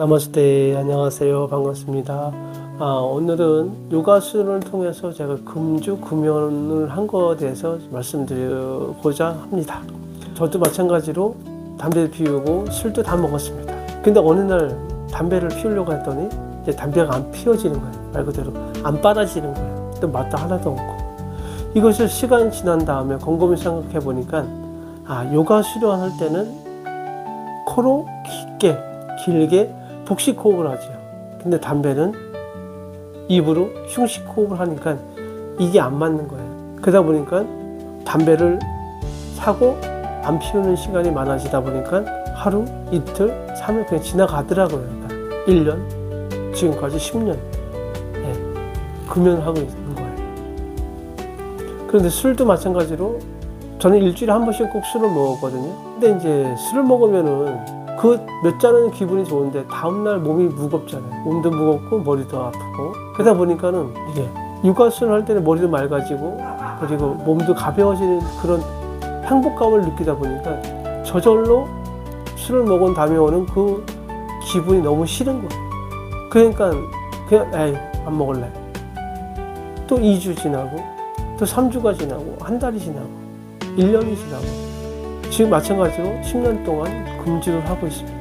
나머스테 안녕하세요. 반갑습니다. 아, 오늘은 요가수를 통해서 제가 금주 금연을 한 거에 대해서 말씀드리고자 합니다. 저도 마찬가지로 담배를 피우고 술도 다 먹었습니다. 근데 어느 날 담배를 피우려고 했더니 이제 담배가 안 피워지는 거예요. 말 그대로 안 빨아지는 거예요. 또 맛도 하나도 없고. 이것을 시간 지난 다음에 곰곰이 생각해 보니까 아 요가 수련할 때는 코로 깊게 길게 복식 호흡을 하죠. 근데 담배는 입으로 흉식 호흡을 하니까 이게 안 맞는 거예요. 그러다 보니까 담배를 사고 안 피우는 시간이 많아지다 보니까 하루, 이틀, 3일 그냥 지나가더라고요. 그러니까 1년, 지금까지 10년 예, 금연하고 있는 거예요. 그런데 술도 마찬가지로 저는 일주일에 한 번씩 꼭 술을 먹었거든요. 근데 이제 술을 먹으면은 그몇 잔은 기분이 좋은데 다음날 몸이 무겁잖아요. 몸도 무겁고 머리도 아프고. 그러다 보니까는 이게 육아순 할 때는 머리도 맑아지고 그리고 몸도 가벼워지는 그런 행복감을 느끼다 보니까 저절로 술을 먹은 다음에 오는 그 기분이 너무 싫은 거예요. 그러니까 그냥 에이 안 먹을래. 또 2주 지나고 또 3주가 지나고 한 달이 지나고 1년이 지나고 지금 마찬가지로 10년 동안 금지를 하고 있습니다.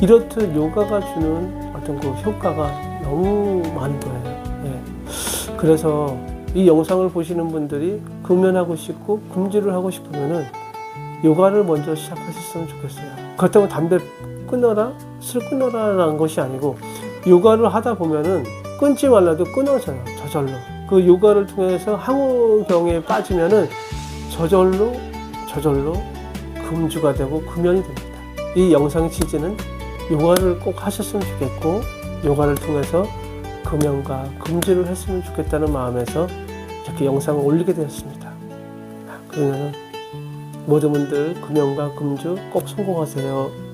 이렇듯 요가가 주는 어떤 그 효과가 너무 많은 거예요. 예. 그래서 이 영상을 보시는 분들이 금연하고 싶고 금지를 하고 싶으면은 요가를 먼저 시작하셨으면 좋겠어요. 그렇다고 담배 끊어라, 술 끊어라라는 것이 아니고 요가를 하다 보면은 끊지 말라도 끊어져요. 저절로. 그 요가를 통해서 항우경에 빠지면은 저절로 저절로 금주가 되고 금연이 됩니다. 이 영상의 취지는 요가를 꼭 하셨으면 좋겠고 요가를 통해서 금연과 금주를 했으면 좋겠다는 마음에서 이렇게 영상을 올리게 되었습니다. 그러면 모든 분들 금연과 금주 꼭 성공하세요.